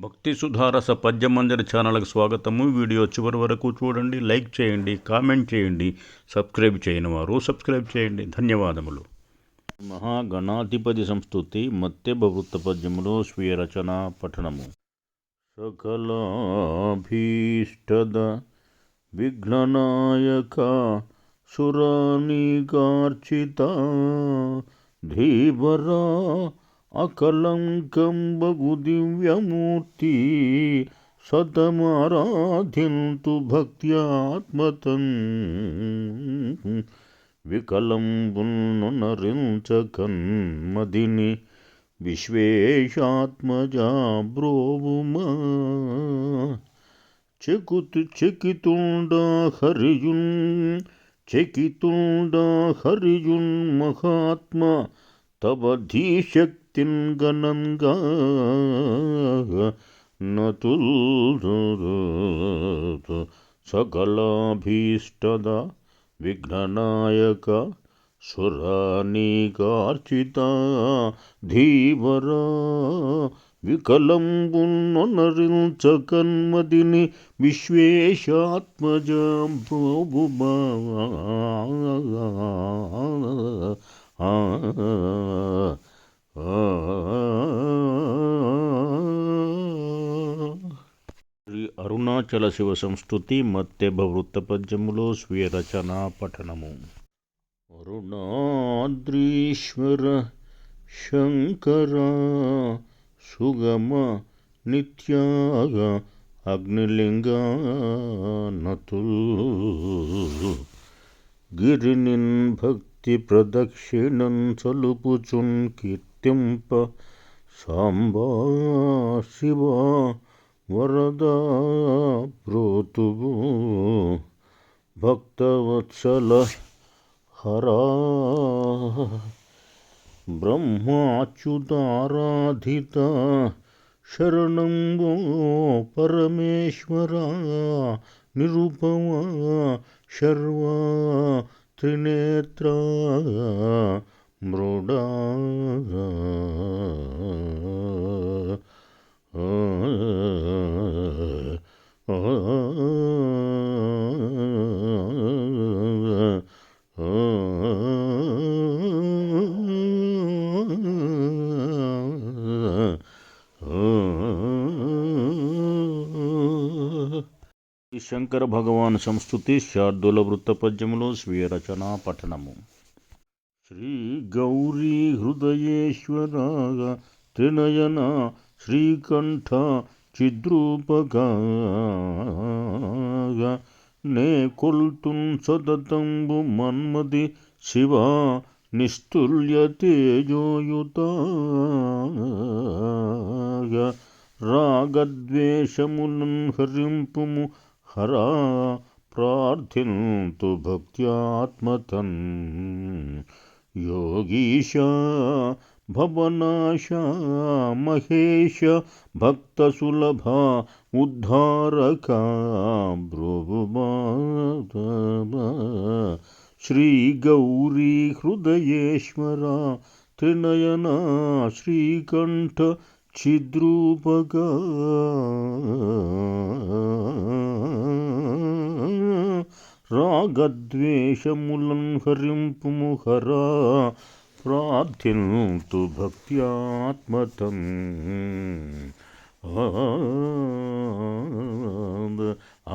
భక్తి సుధారస పద్యమందిర ఛానల్కి స్వాగతము. వీడియో చివరి వరకు చూడండి లైక్ చేయండి కామెంట్ చేయండి సబ్స్క్రైబ్ చేయని వారు సబ్స్క్రైబ్ చేయండి. ధన్యవాదములు. మహాగణాధిపతి సంస్థుతి మత్యభవృత్త పద్యములో స్వీయ రచన పఠనము. సకలాభీష్టద విఘ్ననాయక సురానిగార్చిత ధీవరా అకలంకంబగు దివ్యమూర్తి సతమారాధింతు భక్త్యాత్మతన్. వికలంబున్నరించకన్మదిని విశ్వేశాత్మజా బ్రోవుమా చెకుతు చెకితుండా హరియున్ చెకితుండా హరియున్ మహాత్మా तव धीशक्तिं गणङ्गा। न तुल् सकलाभीष्टदा विघ्ननायक। विकलं धीवरा। विकलम्बुन्नरिञ्चकन्मदिनि विश्वेशात्मजम्बो बुभव శ్రీ అరుణాచల శివ సంస్కృతి మత్తెభ వృత్త పద్యములో స్వీయ రచన పఠనము. అరుణాద్రీశ్వర శంకర సుగమ నిత్యాగ అగ్నిలింగా నతుల్ గిరినిన్ భక్తి ప్రదక్షిణం చలుపుచున్ కీర్తింప సాంబా శివ వరద ప్రోతువు భక్తవత్సల హరా బ్రహ్మాచ్యుతారాధిత శరణం వో పరమేశ్వర నిరుపమా శర్వ ത്രിനേത്ര മൃഡ ഓ శంకర భగవాన్ సంస్కృతి శార్దుల వృత్తపద్యములో స్వీయ రచన పఠనము. శ్రీ గౌరీ హృదయేశ్వర త్రినయన శ్రీకంఠ చిద్రూపగా నే కొల్తున్ సతతంబు మన్మది శివ నిస్తుల్య తేజోయుత రాగద్వేషములను హరింపుము हरा प्रार्थिन्तु भक्त्यात्मतन्। योगीशा भवनाशा महेश भक्तसुलभा उद्धारका श्रीगौरी हृदयेश्वरा त्रिनयना श्रीकण्ठ छिद्रूपका। രാഗദ്വേഷമുലംഹരിംപുമുഹര പ്രാർത്ഥ്യന്തു ഭക്യാത്മതം ആ